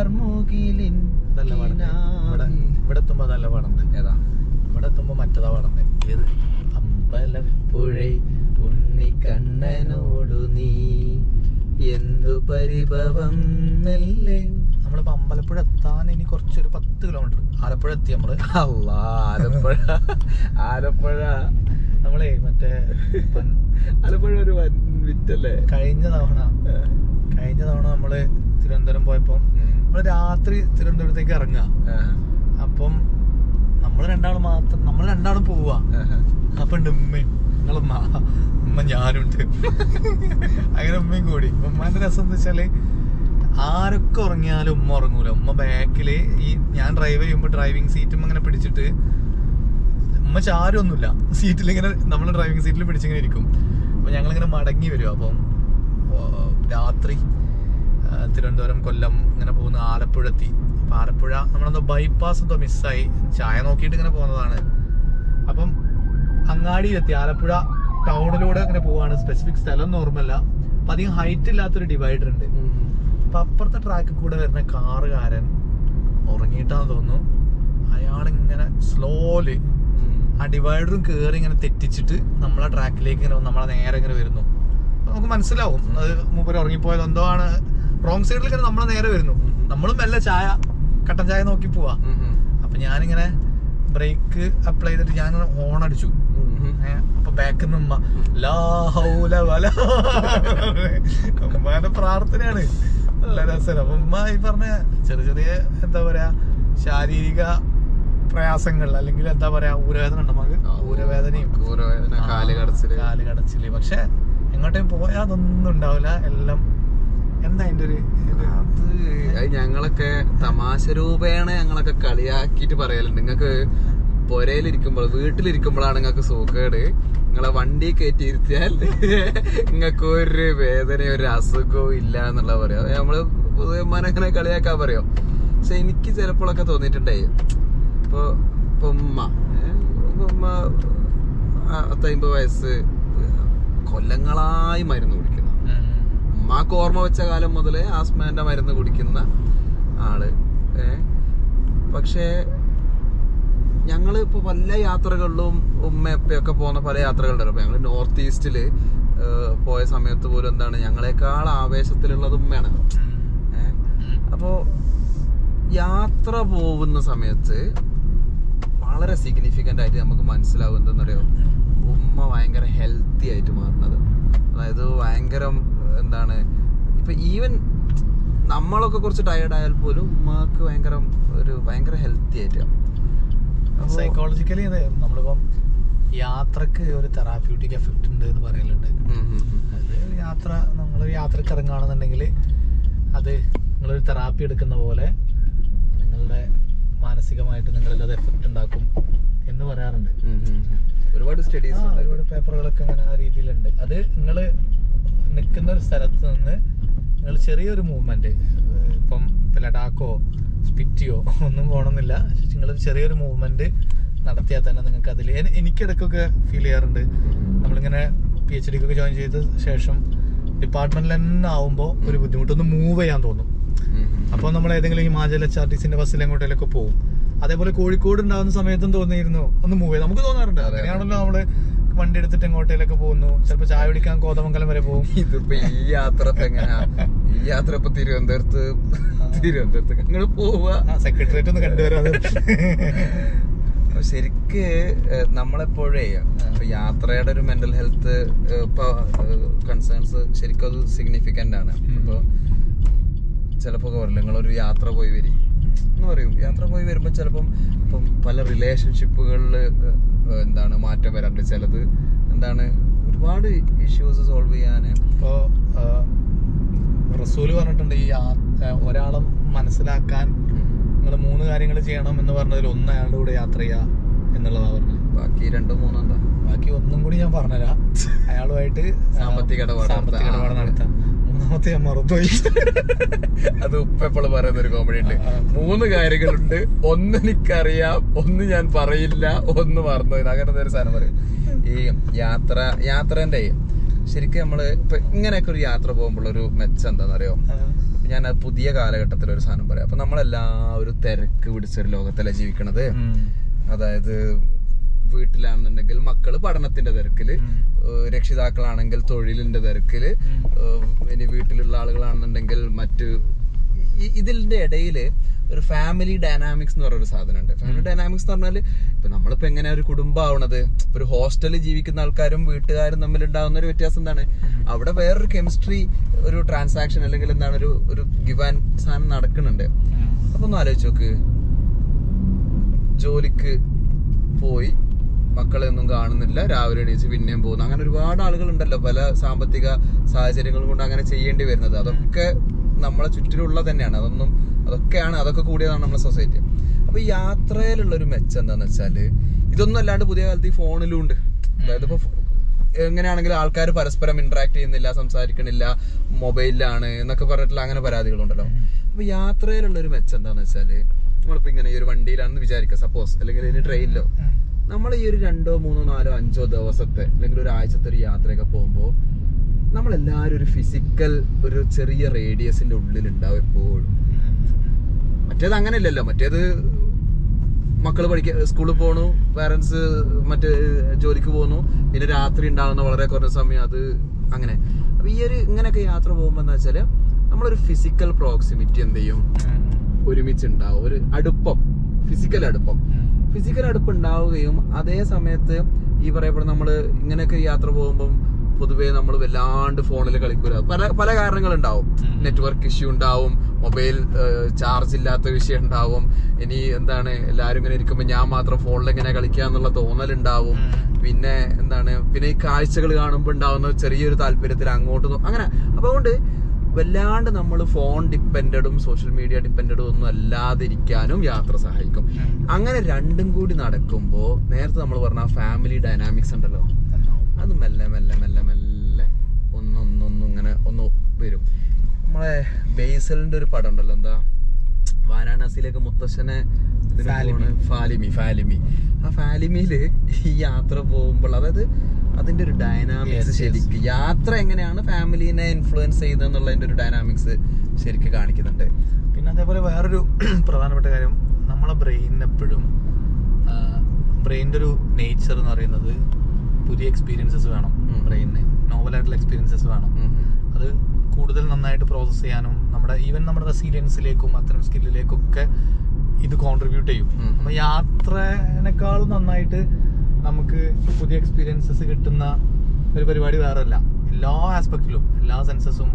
അതല്ല പാടുന്നത് ഇവിടെ ഇവിടെ എത്തുമ്പോ അതല്ല പാടുന്നത് ഏതാ? ഇവിടെ എത്തുമ്പോ മറ്റതാ പാടുന്നത് ഏത്? അമ്പലപ്പുഴ ഉണ്ണിക്കണ്ണനോടു നീ എന്തു പരിഭവം നല്ലേ? നമ്മളിപ്പോ അമ്പലപ്പുഴ എത്താൻ ഇനി കുറച്ചൊരു പത്ത് കിലോമീറ്റർ ആലപ്പുഴ എത്തി നമ്മൾ. അല്ല ആലപ്പുഴ. ആലപ്പുഴ. നമ്മളെ മറ്റേ ആലപ്പുഴ ഒരു വിറ്റല്ലേ? കഴിഞ്ഞ തവണ കഴിഞ്ഞ തവണ നമ്മൾ തിരുവനന്തപുരം പോയപ്പോ നമ്മൾ രാത്രി തിരുവനന്തപുരത്തേക്ക് ഇറങ്ങുക. അപ്പം നമ്മൾ രണ്ടാളും മാത്രം നമ്മൾ രണ്ടാളും പോവാ അപ്പൊ ഉണ്ട് ഉമ്മയും നിങ്ങളുമ്മ ഉമ്മ ഞാനുണ്ട്. അങ്ങനെ ഉമ്മയും കൂടി. ഉമ്മാന്റെ രസം എന്താ വെച്ചാൽ ആരൊക്കെ ഉറങ്ങിയാലും ഉമ്മ ഉറങ്ങൂല. ഉമ്മ ബാക്കിൽ ഈ ഞാൻ ഡ്രൈവ് ചെയ്യുമ്പോ ഡ്രൈവിംഗ് സീറ്റും അങ്ങനെ പിടിച്ചിട്ട് ഉമ്മ ചാരൊന്നുമില്ല. സീറ്റിൽ ഇങ്ങനെ നമ്മൾ ഡ്രൈവിംഗ് സീറ്റിൽ പിടിച്ചിങ്ങനെ ഇരിക്കും. അപ്പൊ ഞങ്ങളിങ്ങനെ മടങ്ങി വരും. അപ്പം രാത്രി തിരുവനന്തപുരം കൊല്ലം ഇങ്ങനെ പോകുന്ന ആലപ്പുഴ എത്തി. അപ്പം ആലപ്പുഴ നമ്മളെന്തോ ബൈപ്പാസ് എന്തോ മിസ്സായി ചായ നോക്കിയിട്ട് ഇങ്ങനെ പോകുന്നതാണ്. അപ്പം അങ്ങാടിയിലെത്തി. ആലപ്പുഴ ടൗണിലൂടെ ഇങ്ങനെ പോവാണ്. സ്പെസിഫിക് സ്ഥലം ഓർമ്മല്ല അപ്പം അധികം ഹൈറ്റ് ഇല്ലാത്തൊരു ഡിവൈഡർ ഉണ്ട്. അപ്പം അപ്പുറത്തെ ട്രാക്കിൽ കൂടെ വരുന്ന കാറുകാരൻ ഉറങ്ങിയിട്ടാന്ന് തോന്നുന്നു. അയാളിങ്ങനെ സ്ലോലി ആ ഡിവൈഡറും കയറി ഇങ്ങനെ തെറ്റിച്ചിട്ട് നമ്മളെ ട്രാക്കിലേക്ക് ഇങ്ങനെ നമ്മളെ നേരെ ഇങ്ങനെ വരുന്നു. നമുക്ക് മനസ്സിലാവും. അത് മൂപ്പര് ഉറങ്ങിപ്പോയത് എന്തോ ആണ് റോങ് സൈഡിൽ ഇങ്ങനെ നമ്മളെ നേരെ വരുന്നു. നമ്മളും മെല്ലെ ചായ കട്ടൻ ചായ നോക്കി പോവാ. അപ്പൊ ഞാനിങ്ങനെ ബ്രേക്ക് അപ്ലൈ ചെയ്തിട്ട് ഞാൻ ഓൺ അടിച്ചു. അപ്പൊ ബാക്ക് വല ഉമ്മാന്റെ പ്രാർത്ഥനയാണ്. നല്ല രസം അപ്പൊ ഉമ്മ ഈ പറഞ്ഞ ചെറിയ ചെറിയ എന്താ പറയാ ശാരീരിക പ്രയാസങ്ങൾ അല്ലെങ്കിൽ എന്താ പറയാ ഊരവേദന ഉണ്ട് നമുക്ക് ഊരവേദനയും. ഊരവേദന കാൽ കടച്ചിൽ. കാൽ കടച്ചിൽ. പക്ഷെ എങ്ങോട്ടേയും പോയാൽ അതൊന്നും ഉണ്ടാവില്ല. എല്ലാം എന്താ അതിന്റെ ഒരു അത് ഞങ്ങളൊക്കെ തമാശ രൂപേണ ഞങ്ങളൊക്കെ കളിയാക്കിയിട്ട് പറയലുണ്ട്. നിങ്ങൾക്ക് പുരയിലിരിക്കുമ്പോൾ വീട്ടിലിരിക്കുമ്പോഴാണ് നിങ്ങൾക്ക് സുഖേട്. നിങ്ങളെ വണ്ടി കയറ്റി ഇരുത്തിയാൽ നിങ്ങൾക്ക് ഒരു വേദനയോ ഒരു അസുഖവും ഇല്ല എന്നുള്ള പറയാം. നമ്മൾ മനങ്ങനെ കളിയാക്കാൻ പറയോ. പക്ഷെ എനിക്ക് ചിലപ്പോഴൊക്കെ തോന്നിയിട്ടുണ്ടേ ഇപ്പൊ ഇപ്പൊ ഉമ്മ ഉമ്മ പത്തമ്പത് വയസ്സ് കൊല്ലങ്ങളായി മരുന്ന്. ഉമ്മാക്ക് ഓർമ്മ വെച്ച കാലം മുതലേ ആസ്മാന്റെ മരുന്ന് കുടിക്കുന്ന ആൾ. ഏ? പക്ഷേ ഞങ്ങൾ ഇപ്പോൾ പല യാത്രകളിലും ഉമ്മ പോകുന്ന പല യാത്രകളുണ്ടല്ലോ അപ്പോൾ ഞങ്ങൾ നോർത്ത് ഈസ്റ്റിൽ പോയ സമയത്ത് പോലും എന്താണ് ഞങ്ങളെക്കാൾ ആവേശത്തിലുള്ളത് ഉമ്മയാണ്. അപ്പോ അപ്പോൾ യാത്ര പോകുന്ന സമയത്ത് വളരെ സിഗ്നിഫിക്കന്റ് ആയിട്ട് നമുക്ക് മനസ്സിലാവും എന്തെന്നറിയോ? ഉമ്മ ഭയങ്കര ഹെൽത്തി ആയിട്ട് മാറുന്നത്. അതായത് ഭയങ്കര എന്താണ് ഇപ്പം ഈവൻ നമ്മളൊക്കെ കുറച്ച് ടയേർഡ് ആയാൽ പോലും ഉമ്മക്ക് ഭയങ്കര ഒരു ഭയങ്കര ഹെൽത്തി ആയിട്ട്. അപ്പോ- സൈക്കോളജിക്കലി അതെ നമ്മളിപ്പം യാത്രയ്ക്ക് ഒരു തെറാപ്യൂട്ടിക് എഫക്റ്റ് ഉണ്ട് എന്ന് പറയലുണ്ട്. അത് യാത്ര നമ്മൾ യാത്രയ്ക്ക് ഇറങ്ങുകയാണെന്നുണ്ടെങ്കിൽ അത് നിങ്ങളൊരു തെറാപ്പി എടുക്കുന്ന പോലെ നിങ്ങളുടെ മാനസികമായിട്ട് നിങ്ങളിൽ അത് എഫക്റ്റ് ഉണ്ടാക്കും എന്ന് പറയാറുണ്ട്. ഒരുപാട് സ്റ്റഡീസ് ഒരുപാട് പേപ്പറുകളൊക്കെ അങ്ങനെ ആ രീതിയിലുണ്ട്. അത് നിങ്ങൾ നിൽക്കുന്ന ഒരു സ്ഥലത്ത് നിന്ന് നിങ്ങൾ ചെറിയൊരു മൂവ്മെന്റ് ഇപ്പം ലഡാക്കോ സ്പിറ്റിയോ ഒന്നും പോകണമെന്നില്ല നിങ്ങൾ ചെറിയൊരു മൂവ്മെന്റ് നടത്തിയാൽ തന്നെ നിങ്ങൾക്ക് അതിൽ എനിക്കിടയ്ക്കൊക്കെ ഫീൽ ചെയ്യാറുണ്ട്. നമ്മളിങ്ങനെ പി എച്ച് ഡിക്കൊക്കെ ജോയിൻ ചെയ്ത ശേഷം ഡിപ്പാർട്ട്മെന്റിൽ തന്നെ ആവുമ്പോൾ ഒരു ബുദ്ധിമുട്ടൊന്ന് മൂവ് ചെയ്യാൻ തോന്നും. അപ്പോൾ നമ്മൾ ഏതെങ്കിലും ഹിമാചൽ എച്ച് ആർ ടി സിന്റെ ബസ്സിൽ എങ്ങോട്ടേലൊക്കെ പോകും അതേപോലെ കോഴിക്കോട് ഉണ്ടാകുന്ന സമയത്തും തോന്നിയിരുന്നു ഒന്ന് മൂവ് ചെയ്യാം നമുക്ക് തോന്നാറുണ്ട്. അങ്ങനെയാണല്ലോ നമ്മൾ വണ്ടി എടുത്തിട്ട് എങ്ങോട്ടേലൊക്കെ പോകുന്നു. ചിലപ്പോ ചായ കുടിക്കാൻ കോതമംഗലം വരെ പോകും. ഇതിപ്പോ ഈ യാത്ര എങ്ങനെയാ ഈ യാത്ര ഇപ്പൊ തിരുവനന്തപുരത്ത് തിരുവനന്തപുരത്ത് അങ്ങനെ പോവുക സെക്രട്ടേറിയറ്റ് ഒന്ന് കണ്ടുവരാതെ അപ്പൊ ശരിക്ക് നമ്മളെപ്പോഴേ ഇപ്പൊ യാത്രയുടെ ഒരു മെന്റൽ ഹെൽത്ത് ഇപ്പൊ കൺസേൺസ് ശരിക്കും അത് സിഗ്നിഫിക്കന്റ് ആണ്. ഇപ്പൊ ചിലപ്പോ പറയില്ല ഒരു യാത്ര പോയി വരി. എന്ന് പറയും. യാത്ര പോയി വരുമ്പോൾ ചിലപ്പം ഇപ്പം പല റിലേഷൻഷിപ്പുകളിൽ എന്താണ് മാറ്റം വരാറുണ്ട് ചിലത് എന്താണ്? ഒരുപാട് ഇഷ്യൂസ് സോൾവ് ചെയ്യാൻ. ഇപ്പോൾ റസൂൽ പറഞ്ഞിട്ടുണ്ട് ഈ ഒരാളും മനസ്സിലാക്കാൻ നിങ്ങൾ മൂന്ന് കാര്യങ്ങൾ ചെയ്യണം എന്ന് പറഞ്ഞതിൽ ഒന്ന് അയാളുടെ കൂടെ യാത്ര ചെയ്യുക എന്നുള്ളതാണ് പറഞ്ഞത്. ബാക്കി രണ്ടും മൂന്നും എന്താ? ബാക്കി ഒന്നും കൂടി ഞാൻ പറഞ്ഞുതരാം അയാളുമായിട്ട് സാമ്പത്തിക ഇടപാട് സാമ്പത്തിക. ഇടപാട് നടത്താം. മൂന്നാമത്തെ ഞാൻ മറന്നുപോയി അത് ഉപ്പ എപ്പോഴും പറയുന്ന ഒരു കോമഡി ഉണ്ട്. മൂന്ന് കാര്യങ്ങളുണ്ട്. ഒന്ന് എനിക്കറിയാം ഒന്ന് ഞാൻ പറയില്ല ഒന്ന് മറന്നു പോയി. അങ്ങനത്തെ ഒരു സാധനം പറയും. ഈ യാത്ര യാത്രന്റെ ശരിക്കും നമ്മൾ ഇപ്പൊ ഇങ്ങനെയൊക്കെ ഒരു യാത്ര പോകുമ്പോൾ ഒരു മെച്ചം എന്താണെന്നറിയോ? അറിയോ ഞാൻ അത് പുതിയ കാലഘട്ടത്തിൽ ഒരു സാധനം പറയാം. അപ്പൊ നമ്മളെല്ലാവരും തിരക്ക് പിടിച്ചൊരു ലോകത്തല്ലേ ജീവിക്കണത്? അതായത് വീട്ടിലാണെന്നുണ്ടെങ്കിൽ മക്കൾ പഠനത്തിന്റെ തിരക്കിൽ രക്ഷിതാക്കളാണെങ്കിൽ തൊഴിലിന്റെ തിരക്കിൽ ഇനി വീട്ടിലുള്ള ആളുകളാണെന്നുണ്ടെങ്കിൽ മറ്റ് ഇതിന്റെ ഇടയിൽ ഒരു ഫാമിലി ഡൈനാമിക്സ് എന്ന് പറയുന്ന ഒരു സാധനമുണ്ട് ഫാമിലി ഡൈനാമിക്സ് എന്ന് പറഞ്ഞാൽ ഇപ്പൊ നമ്മളിപ്പോ എങ്ങനെ ഒരു കുടുംബമാവണത്? ഇപ്പൊ ഒരു ഹോസ്റ്റലിൽ ജീവിക്കുന്ന ആൾക്കാരും വീട്ടുകാരും തമ്മിൽ ഉണ്ടാകുന്ന ഒരു വ്യത്യാസം എന്താണ്? അവിടെ വേറൊരു കെമിസ്ട്രി ഒരു ട്രാൻസാക്ഷൻ അല്ലെങ്കിൽ എന്താണ് ഒരു ഒരു ഗിവാൻ സാധനം നടക്കുന്നുണ്ട്. അപ്പൊ ഒന്ന് ആലോചിച്ച് നോക്ക്. ജോലിക്ക് പോയി മക്കളെ ഒന്നും കാണുന്നില്ല. രാവിലെ എണീച്ച് പിന്നെയും പോകുന്നു. അങ്ങനെ ഒരുപാട് ആളുകളുണ്ടല്ലോ പല സാമ്പത്തിക സാഹചര്യങ്ങൾ കൊണ്ട് അങ്ങനെ ചെയ്യേണ്ടി വരുന്നത്. അതൊക്കെ നമ്മളെ ചുറ്റിലുള്ള തന്നെയാണ്. അതൊന്നും അതൊക്കെയാണ് അതൊക്കെ കൂടിയതാണ് നമ്മുടെ സൊസൈറ്റി. അപ്പൊ യാത്രയിലുള്ള ഒരു മെച്ചം എന്താണെന്ന് വെച്ചാൽ ഇതൊന്നും അല്ലാണ്ട് പുതിയ കാലത്ത് ഈ ഫോണിലും ഉണ്ട്. അതായത് ഇപ്പൊ എങ്ങനെയാണെങ്കിലും ആൾക്കാർ പരസ്പരം ഇന്ററാക്ട് ചെയ്യുന്നില്ല സംസാരിക്കണില്ല മൊബൈലിലാണ് എന്നൊക്കെ പറഞ്ഞിട്ടുള്ള അങ്ങനെ പരാതികളുണ്ടല്ലോ. അപ്പൊ യാത്രയിലുള്ള ഒരു മെച്ചം എന്താണെന്ന് വെച്ചാൽ നമ്മളിപ്പോ ഇങ്ങനെ ഈ ഒരു വണ്ടിയിലാണെന്ന് വിചാരിക്കുക സപ്പോസ് അല്ലെങ്കിൽ ഇനി ട്രെയിനിലോ നമ്മൾ ഈ ഒരു രണ്ടോ മൂന്നോ നാലോ അഞ്ചോ ദിവസത്തെ അല്ലെങ്കിൽ ഒരു ആഴ്ചത്തെ ഒരു യാത്രയൊക്കെ പോകുമ്പോൾ നമ്മളെല്ലാവരും ഒരു ഫിസിക്കൽ ഒരു ചെറിയ റേഡിയസിന്റെ ഉള്ളിൽ ഉണ്ടാവും എപ്പോഴും. മറ്റേത് അങ്ങനെയല്ലല്ലോ. മറ്റേത് മക്കൾ പഠിക്ക സ്കൂളിൽ പോണു പാരന്റ്സ് മറ്റേ ജോലിക്ക് പോകുന്നു പിന്നെ രാത്രി ഉണ്ടാകുന്ന വളരെ കുറഞ്ഞ സമയം അത് അങ്ങനെ. അപ്പൊ ഈ ഒരു ഇങ്ങനെയൊക്കെ യാത്ര പോകുമ്പോൾ എന്താ വെച്ചാൽ നമ്മളൊരു ഫിസിക്കൽ പ്രോക്സിമിറ്റി എന്ത് ചെയ്യും? ഒരുമിച്ച് ഉണ്ടാവും ഒരു അടുപ്പം ഫിസിക്കൽ അടുപ്പം. ഫിസിക്കൽ അടുപ്പ് ഉണ്ടാവുകയും അതേ സമയത്ത് ഈ പറയപ്പെടുന്ന നമ്മൾ ഇങ്ങനെയൊക്കെ യാത്ര പോകുമ്പം പൊതുവേ നമ്മൾ വല്ലാണ്ട് ഫോണിൽ കളിക്കൂല. പല പല കാരണങ്ങൾ ഉണ്ടാവും നെറ്റ്വർക്ക് ഇഷ്യൂ ഉണ്ടാവും മൊബൈൽ ചാർജ് ഇല്ലാത്ത വിഷയം ഉണ്ടാവും ഇനി എന്താണ് എല്ലാവരും ഇങ്ങനെ ഇരിക്കുമ്പോൾ ഞാൻ മാത്രം ഫോണിൽ ഇങ്ങനെ കളിക്കുക എന്നുള്ള തോന്നലുണ്ടാവും. പിന്നെ എന്താണ് പിന്നെ ഈ കാഴ്ചകൾ കാണുമ്പോൾ ഉണ്ടാവുന്ന ചെറിയൊരു താല്പര്യത്തിൽ അങ്ങോട്ട് അങ്ങനെ. അപ്പോൾ അതുകൊണ്ട് വല്ലാണ്ട് നമ്മൾ ഫോൺ ഡിപ്പെൻഡും സോഷ്യൽ മീഡിയ ഡിപ്പെൻഡും ഒന്നും അല്ലാതിരിക്കാനും യാത്ര സഹായിക്കും. അങ്ങനെ രണ്ടും കൂടി നടക്കുമ്പോൾ നേരത്തെ നമ്മൾ പറഞ്ഞ ഫാമിലി ഡൈനാമിക്സ് ഉണ്ടല്ലോ. അത് മെല്ലെ മെല്ലെ മെല്ലെ മെല്ലെ ഒന്നൊന്നൊന്നും ഇങ്ങനെ ഒന്ന് വരും. നമ്മളെ ബേസലിന്റെ ഒരു പടം ഉണ്ടല്ലോ എന്താ? വാരാണസിയിലേക്ക് മുത്തശ്ശനെ ഫാലിമി. ഫാലിമി ആ ഫാലിമിയിൽ ഈ യാത്ര പോകുമ്പോൾ അതായത് അതിന്റെ ഒരു ഡൈനാമിക്സ്. ശരിക്ക് യാത്ര എങ്ങനെയാണ് ഫാമിലിനെ ഇൻഫ്ലുവൻസ് ചെയ്തെന്നുള്ളതിന്റെ ഒരു ഡൈനാമിക്സ് ശരിക്ക് കാണിക്കുന്നുണ്ട്. പിന്നെ അതേപോലെ വേറൊരു പ്രധാനപ്പെട്ട കാര്യം നമ്മളെ ബ്രെയിനിന് എപ്പോഴും ബ്രെയിന്റെ ഒരു നേച്ചർ എന്ന് പറയുന്നത് പുതിയ എക്സ്പീരിയൻസസ് വേണം. ബ്രെയിനിന് നോവലായിട്ടുള്ള എക്സ്പീരിയൻസസ് വേണം. അത് കൂടുതൽ നന്നായിട്ട് പ്രോസസ്സ് ചെയ്യാനും നമ്മുടെ ഈവൻ നമ്മുടെ റെസീലിയൻസിലേക്കും അത്തരം സ്കില്ലിലേക്കും ഒക്കെ ഇത് കോൺട്രിബ്യൂട്ട് ചെയ്യും. അപ്പം യാത്രേനേക്കാളും നന്നായിട്ട് നമുക്ക് പുതിയ എക്സ്പീരിയൻസസ് കിട്ടുന്ന ഒരു പരിപാടി വേറെ അല്ല എല്ലാ ആസ്പെക്റ്റിലും എല്ലാ സെൻസസും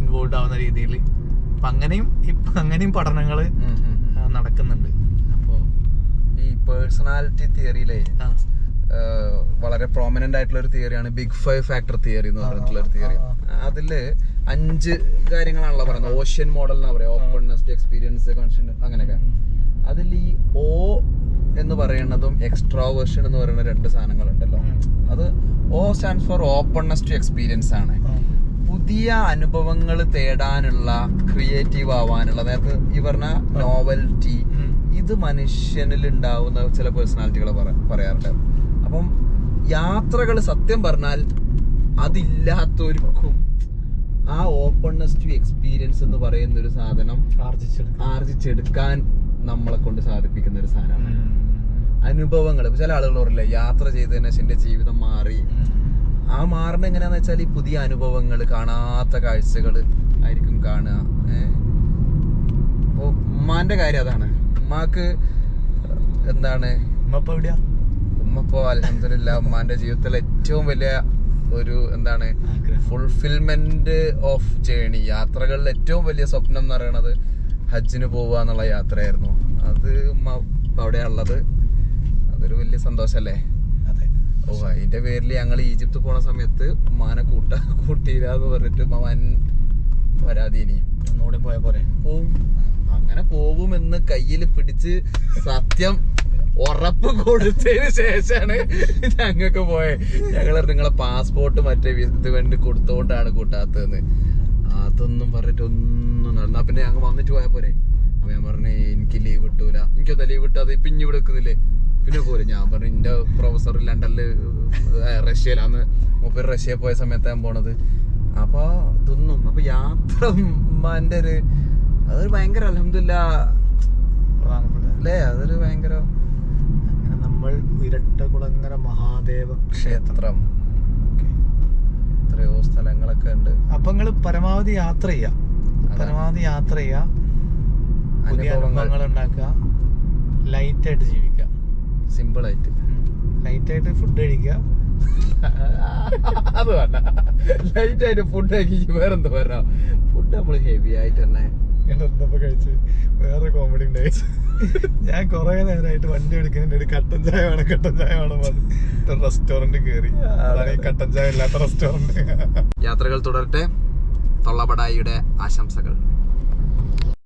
ഇൻവോൾവ് ആവുന്ന രീതിയിൽ അപ്പം അങ്ങനെയും ഇപ്പം അങ്ങനെയും പഠനങ്ങൾ. നടക്കുന്നുണ്ട്. പേഴ്സണാലിറ്റി തിയറിയിലെ വളരെ പ്രോമിനന്റ് ആയിട്ടുള്ള ഒരു തിയറിയാണ് ബിഗ് ഫൈവ് ഫാക്ടർ തിയറി എന്ന് പറഞ്ഞിട്ടുള്ള ഒരു തിയറി അതിൽ അഞ്ച് കാര്യങ്ങളാണല്ലോ പറയുന്നത്. ഓഷ്യൻ മോഡൽ എന്നാ പറയാ. ഓപ്പൺനെസ് എക്സ്പീരിയൻസ് കോൺഷ്യൻ അങ്ങനെയൊക്കെ. അതിൽ ഈ ഓ എന്ന് പറയുന്നതും എക്സ്ട്രോവേർഷൻ എന്ന് പറയുന്ന രണ്ട് സാധനങ്ങളുണ്ടല്ലോ. അത് O stand for openness to experience ആണ്. പുതിയ അനുഭവങ്ങൾ തേടാനുള്ള ക്രിയേറ്റീവ് ആവാനുള്ള നേരത്തെ ഈ പറഞ്ഞ നോവൽറ്റി. ഇത് മനുഷ്യനിൽ ഉണ്ടാവുന്ന ചില പേഴ്സണാലിറ്റികൾ പറയാറുണ്ട്. അപ്പം യാത്രകൾ സത്യം പറഞ്ഞാൽ അതില്ലാത്തവർക്കും ആ ഓപ്പൺനെസ് ടു എക്സ്പീരിയൻസ് എന്ന് പറയുന്ന ഒരു സാധനം ആർജിച്ചെടുക്കാം ആർജിച്ചെടുക്കാൻ നമ്മളെ കൊണ്ട് സാധിപ്പിക്കുന്ന ഒരു സാധനമാണ് അനുഭവങ്ങൾ ചില ആളുകൾ പറയില്ലേ യാത്ര ചെയ്തതിന് എന്റെ ജീവിതം മാറി. ആ മാറണ എങ്ങനെയാന്ന് വെച്ചാൽ ഈ പുതിയ അനുഭവങ്ങൾ കാണാത്ത കാഴ്ചകൾ ആയിരിക്കും കാണുക. ഏഹ് അപ്പൊ ഉമ്മാന്റെ കാര്യം അതാണ്. ഉമ്മാക്ക് എന്താണ്? ഉമ്മ ഉമ്മ ഇപ്പോ അലഹമില്ല ഉമ്മാന്റെ ജീവിതത്തിലെ ഏറ്റവും വലിയ ഒരു എന്താണ് ഫുൾഫിൽമെന്റ് ഓഫ് ജേണി യാത്രകളിൽ ഏറ്റവും വലിയ സ്വപ്നം എന്ന് പറയുന്നത് ഹജ്ജിന് പോവുക എന്നുള്ള യാത്രയായിരുന്നു. അത് ഉമ്മ അവിടെയാണുള്ളത് അതൊരു വലിയ സന്തോഷല്ലേ? ഓ അതിന്റെ പേരിൽ ഞങ്ങൾ ഈജിപ്ത് പോണ സമയത്ത് ഉമ്മാനെ കൂട്ട കൂട്ടിയില്ല എന്ന് പറഞ്ഞിട്ട് ഉമ്മാൻ വരാതെ ഇനി. ഒന്നുകൂടി പോയ പോരെ. പോവും. അങ്ങനെ പോവുമെന്ന് കയ്യിൽ പിടിച്ച് സത്യം ഉറപ്പ് കൊടുത്തതിന് ശേഷമാണ് ഞങ്ങൾക്ക് പോയത് ഞങ്ങൾ നിങ്ങളെ പാസ്പോർട്ട് മറ്റേ ഇത് വേണ്ടി കൊടുത്തോണ്ടാണ് കൂട്ടാത്തതെന്ന്. അതൊന്നും പറഞ്ഞിട്ട് ഒന്നും നടന്നാ പിന്നെ ഞങ്ങൾ വന്നിട്ട് പോയാ പോരെ? അപ്പൊ ഞാൻ പറഞ്ഞു എനിക്ക് ലീവ് കിട്ടൂല. എനിക്കൊന്നും ലീവ് കിട്ടാതെ ഇഞ്ഞി ഇവിടെ വെക്കുന്നില്ലേ പിന്നെ പോരെ. ഞാൻ പറഞ്ഞു എന്റെ പ്രൊഫസർ ലണ്ടനിൽ റഷ്യയിലാന്ന്. മൂപ്പര് റഷ്യ പോയ സമയത്താണ് പോണത്. അപ്പൊ ഇതൊന്നും അപ്പൊ യാത്ര ഉമ്മാന്റെ ഒരു അതൊരു ഭയങ്കര അലഹമില്ല അല്ലേ? അതൊരു ഭയങ്കര അങ്ങനെ നമ്മൾ ഇരട്ടകുളങ്ങര മഹാദേവ ക്ഷേത്രം. എത്രയോ സ്ഥലങ്ങളൊക്കെ ഉണ്ട്. അപ്പൊ നിങ്ങൾ പരമാവധി യാത്ര ചെയ്യ. പരമാവധി യാത്ര ചെയ്യുക പുതിയ അനുഭവങ്ങൾ. ഉണ്ടാക്കുക. ലൈറ്റ് ആയിട്ട് ജീവിക്കുക. സിമ്പിൾ ആയിട്ട് ലൈറ്റ് ആയിട്ട് ഫുഡ് കഴിക്കുക. അത് വേണ്ട. ലൈറ്റ് ആയിട്ട് ഫുഡ് കഴിക്കും വേറെന്താ പറഞ്ഞ ഫുഡ് നമ്മൾ ഹെവി ആയിട്ട് തന്നെ ഞാൻ എന്തപ്പോ കഴിച്ച് വേറെ കോമഡി ഉണ്ടായി ഞാൻ കൊറേ നേരമായിട്ട് വണ്ടി എടുക്കുന്നതിന്റെ ഒരു കട്ടൻ ചായ വേണം കട്ടൻ ചായ വേണം പറഞ്ഞു. റെസ്റ്റോറന്റ് കയറി അതാണ് ഈ കട്ടൻ ചായ ഇല്ലാത്ത റെസ്റ്റോറന്റ് യാത്രകൾ തുടരട്ടെ. തൊള്ളപടായിയുടെ ആശംസകൾ.